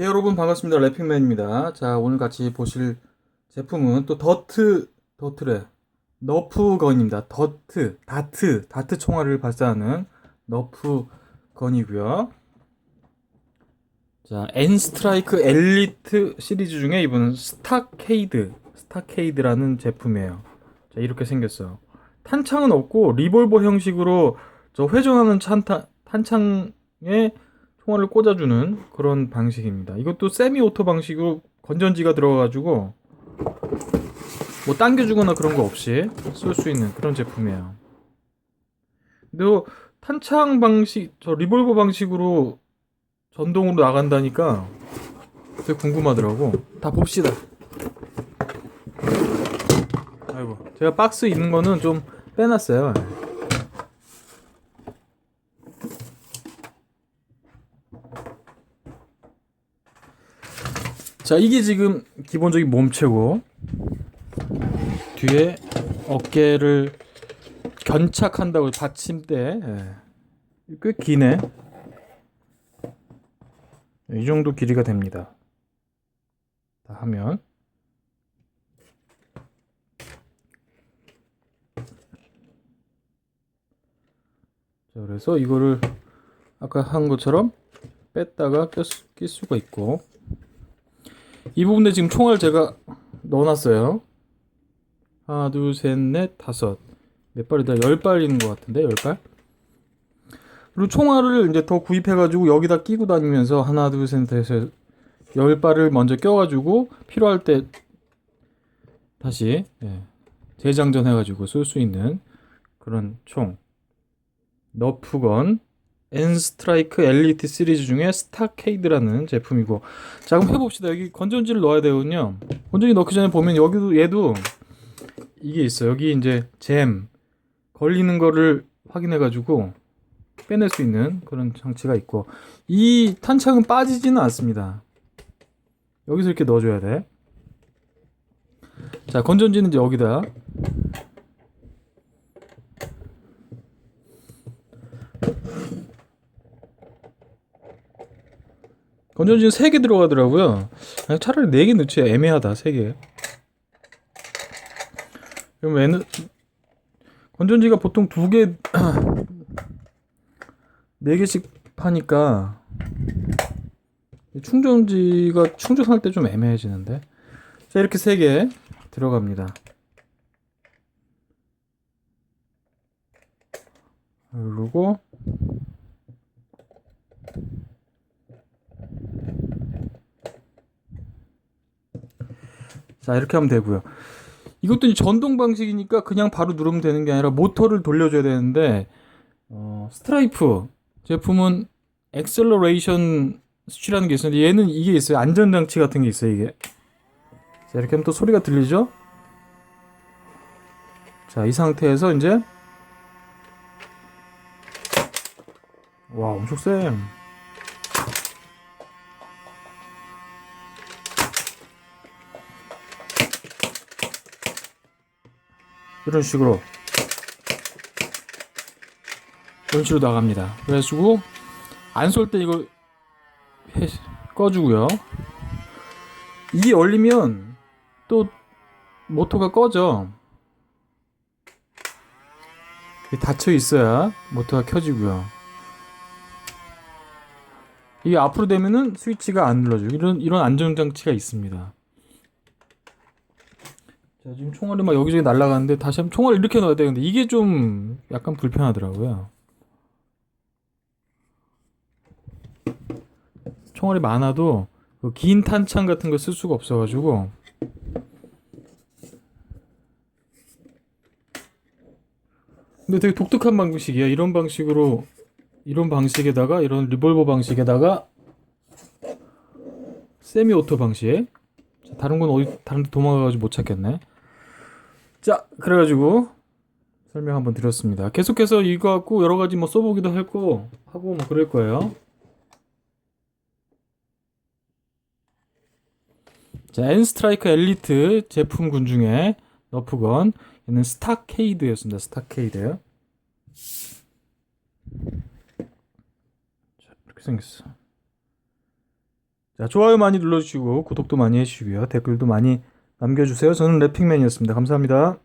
예, 여러분 반갑습니다. 래핑맨입니다. 자, 오늘 같이 보실 제품은 또 더트, 더트래. 너프건입니다. 더트, 다트, 다트 총알을 발사하는 너프건이고요. 자, 엔 스트라이크 엘리트 시리즈 중에 이번은 스타케이드, 스타케이드라는 제품이에요. 자, 이렇게 생겼어요. 탄창은 없고 리볼버 형식으로 저 회전하는 찬타, 탄창에 총알을 꽂아주는 그런 방식입니다. 이것도 세미 오토 방식으로 건전지가 들어가가지고 뭐 당겨주거나 그런 거 없이 쓸 수 있는 그런 제품이에요. 근데 또 탄창 방식, 저 리볼버 방식으로 전동으로 나간다니까 되게 궁금하더라고. 다 봅시다. 아이고, 제가 박스 있는 거는 좀 빼놨어요. 자, 이게 지금 기본적인 몸체고 뒤에 어깨를 견착한다고 받침대 예. 꽤 기네. 이 정도 길이가 됩니다. 다 하면 자, 그래서 이거를 아까 한 것처럼 뺐다가 껴, 낄 수가 있고 이 부분에 지금 총알 제가 넣어놨어요. 하나, 둘, 셋, 넷, 다섯. 몇 발이다? 열 발인 것 같은데, 열 발? 그리고 총알을 이제 더 구입해가지고 여기다 끼고 다니면서 하나, 둘, 셋, 넷, 열 발을 먼저 껴가지고 필요할 때 다시 예, 재장전 해가지고 쓸 수 있는 그런 총. 너프건 엔스트라이크 엘리트 시리즈 중에 스타케이드라는 제품이고. 자 그럼 해봅시다. 여기 건전지를 넣어야 되거든요. 건전지 넣기 전에 보면 여기도 얘도 이게 있어 여기 이제 잼 걸리는 거를 확인해 가지고 빼낼 수 있는 그런 장치가 있고. 이 탄창은 빠지지는 않습니다. 여기서 이렇게 넣어줘야 돼자 건전지는 이제 여기다 건전지는 3개 들어가더라고요. 아니, 차라리 4개 넣지 애매하다. 3개. 그럼 에너... 건전지가 보통 2개 4개씩 파니까 충전지가 충전할 때 좀 애매해지는데. 자, 이렇게 3개 들어갑니다. 그리고 자 이렇게 하면 되고요. 이것도 전동 방식이니까 그냥 바로 누르면 되는 게 아니라 모터를 돌려줘야 되는데 어, 스트라이프 제품은 엑셀러레이션 수치라는 게 있었는데 얘는 이게 있어요. 안전장치 같은 게 있어요. 이게 자 이렇게 하면 또 소리가 들리죠? 자 이 상태에서 이제 와 엄청 쎄. 이런 식으로 이런 식으로 나갑니다. 그래가지고 안 쏠 때 이거 해, 꺼주고요. 이게 열리면 또 모터가 꺼져. 닫혀 있어야 모터가 켜지고요. 이게 앞으로 되면은 스위치가 안 눌러지고 이런 이런 안전 장치가 있습니다. 자, 지금 총알이 막 여기저기 날아가는데 다시 한번 총알 이렇게 넣어야 되는데 이게 좀 약간 불편하더라고요. 총알이 많아도 그 긴 탄창 같은 거쓸 수가 없어가지고 근데 되게 독특한 방식이야. 이런 방식으로 이런 방식에다가 이런 리볼버 방식에다가 세미 오토 방식. 자, 다른 건 어디 다른 데 도망가가지고 못 찾겠네. 자, 그래가지고 설명 한번 드렸습니다. 계속해서 이거 갖고 여러 가지 뭐 써보기도 했고 하고 뭐 그럴 거예요. 자, 엔스트라이크 엘리트 제품군 중에 너프건 얘는 스타케이드였습니다. 스타케이드. 자, 이렇게 생겼어. 자, 좋아요 많이 눌러주시고 구독도 많이 해주시고요. 댓글도 많이 남겨주세요. 저는 래핑맨이었습니다. 감사합니다.